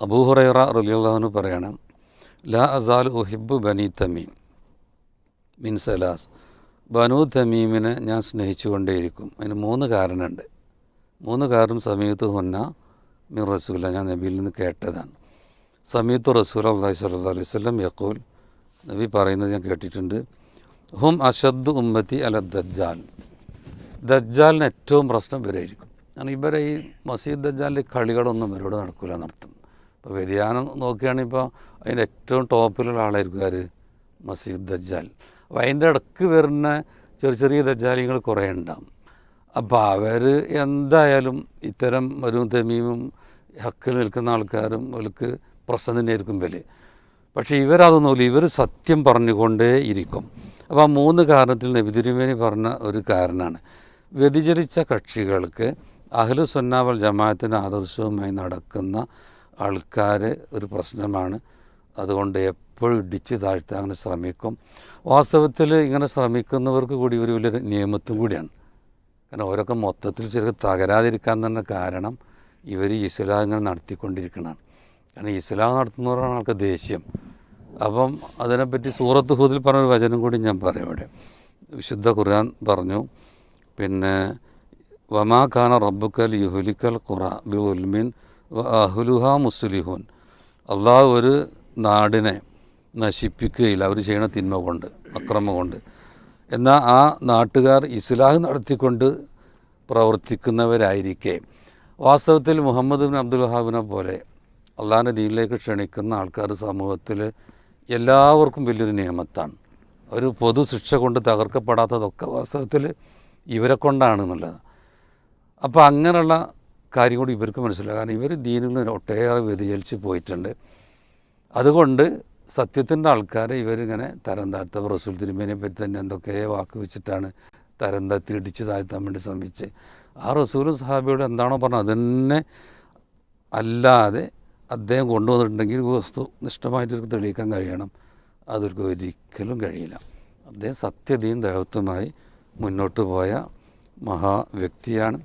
അബൂഹുറൈറ റലിയുള്ളഹാനു പറയണം ലാ അസാൽ ഉഹിബ് ബനി തമീം മിൻ സലാസ്. ബനു തമീമിനെ ഞാൻ സ്നേഹിച്ചുകൊണ്ടേയിരിക്കും. അതിന് മൂന്ന് കാരണമുണ്ട്. മൂന്ന് കാരണം സമീത്ത് ഹുന്ന മിൻ റസൂല ഞാൻ നബിയിൽ നിന്ന് കേട്ടതാണ്. സമീത്ത് റസൂൽ അള്ളാഹി സ്വല്ലാ അലൈഹി സ്വലം യക്കൂൽ നബി പറയുന്നത് ഞാൻ കേട്ടിട്ടുണ്ട് ഹും അഷദ് ഉമ്മത്തി അല ദജ്ജാൽ. ദജ്ജാലിന് ഏറ്റവും പ്രശ്നം ഇവരായിരിക്കും. കാരണം ഇവരെ ഈ മസീദ് ദജ്ജാലിന്റെ കളികളൊന്നും ഇവരോട് നടക്കില്ല നടത്തും വ്യതിയാനം നോക്കുകയാണെങ്കിൽ ഇപ്പോൾ അതിന്റെ ഏറ്റവും ടോപ്പിലുള്ള ആളായിരിക്കും ആര്? മസീദ് ദജ്ജാൽ. അപ്പോൾ അതിന്റെ ഇടയ്ക്ക് വരുന്ന ചെറിയ ചെറിയ ദജ്ജാലികൾ കുറേ ഉണ്ടാവും. അപ്പോൾ അവർ എന്തായാലും ഇത്തരം ഒരു തെമീമും ഹക്കിൽ നിൽക്കുന്ന ആൾക്കാരും അവർക്ക് പ്രശ്നം തന്നെയായിരിക്കും വില പക്ഷേ ഇവരതൊന്നുമില്ല ഇവർ സത്യം പറഞ്ഞുകൊണ്ടേ ഇരിക്കും. അപ്പോൾ ആ മൂന്ന് കാരണത്തിൽ നബിതിരുമേനി പറഞ്ഞ ഒരു കാരണമാണ്. വ്യതിചരിച്ച കക്ഷികൾക്ക് അഹ്ലു സുന്നാവൽ ജമാഅത്തിന്റെ ആദർശവുമായി നടക്കുന്ന ആൾക്കാർ ഒരു പ്രശ്നമാണ്. അതുകൊണ്ട് എപ്പോഴും ഇടിച്ച് താഴ്ത്താൻ അങ്ങനെ ശ്രമിക്കും. വാസ്തവത്തിൽ ഇങ്ങനെ ശ്രമിക്കുന്നവർക്ക് കൂടി ഒരു വലിയൊരു നിയമത്തും കൂടിയാണ്. കാരണം ഓരോക്കെ മൊത്തത്തിൽ ശരിക്കും തകരാതിരിക്കാൻ തന്നെ കാരണം ഇവർ ഇസ്ലാം ഇങ്ങനെ നടത്തിക്കൊണ്ടിരിക്കണതാണ്. കാരണം ഇസ്ലാം നടത്തുന്നവരാണ് ആൾക്ക് ദേഷ്യം. അപ്പം അതിനെപ്പറ്റി സൂറത്ത് ഹൂദിൽ പറഞ്ഞൊരു വചനം കൂടി ഞാൻ പറയാം ഇവിടെ. വിശുദ്ധ ഖുർആൻ പറഞ്ഞു പിന്നെ വമാ ഖാന റബ്ബുക്കൽ യുഹുലിക്കൽ ഖുറ ബി ഉൽമിൻ അഹുലുഹ മുസ്ലിഹുൻ. അള്ളാഹു ഒരു നാടിനെ നശിപ്പിക്കുകയില്ല. അവർ ചെയ്യണ തിന്മ കൊണ്ട് അക്രമം കൊണ്ട്. എന്നാൽ ആ നാട്ടുകാർ ഇസ്ലാഹ് നടത്തിക്കൊണ്ട് പ്രവർത്തിക്കുന്നവരായിരിക്കെ. വാസ്തവത്തിൽ മുഹമ്മദ് ബിൻ അബ്ദുൽ വഹാബിനെ പോലെ അള്ളാഹിന്റെ ദീനിലേക്ക് ക്ഷണിക്കുന്ന ആൾക്കാർ സമൂഹത്തിൽ എല്ലാവർക്കും വലിയൊരു നിയമത്താണ്. ഒരു പൊതു ശിക്ഷ കൊണ്ട് തകർക്കപ്പെടാത്തതൊക്കെ വാസ്തവത്തിൽ ഇവരെ കൊണ്ടാണ് എന്നുള്ളത്. അപ്പോൾ അങ്ങനെയുള്ള കാര്യം കൂടി ഇവർക്ക് മനസ്സിലാകും കാരണം ഇവർ ദീനിൽ ഒട്ടേറെ വ്യതിചലിച്ച് പോയിട്ടുണ്ട്. അതുകൊണ്ട് സത്യത്തിന്റെ ആൾക്കാരെ ഇവരിങ്ങനെ തരം താഴ്ത്തവർ റസൂൽ തിരുമേനെ പറ്റി തന്നെ എന്തൊക്കെ വാക്ക് വെച്ചിട്ടാണ് തരം താഴ്ത്തി ഇടിച്ച് താഴ്ത്താൻ വേണ്ടി ശ്രമിച്ച്. ആ റസൂലും സഹാബിയോട് എന്താണോ പറഞ്ഞത് അതന്നെ അല്ലാതെ അദ്ദേഹം കൊണ്ടുവന്നിട്ടുണ്ടെങ്കിൽ വസ്തു നിഷ്ഠമായിട്ട് തെളിയിക്കാൻ കഴിയണം. അതൊരു ഒരിക്കലും കഴിയില്ല. അദ്ദേഹം സത്യതയും ദൈവത്വമായി മുന്നോട്ട് പോയ മഹാ വ്യക്തിയാണ്.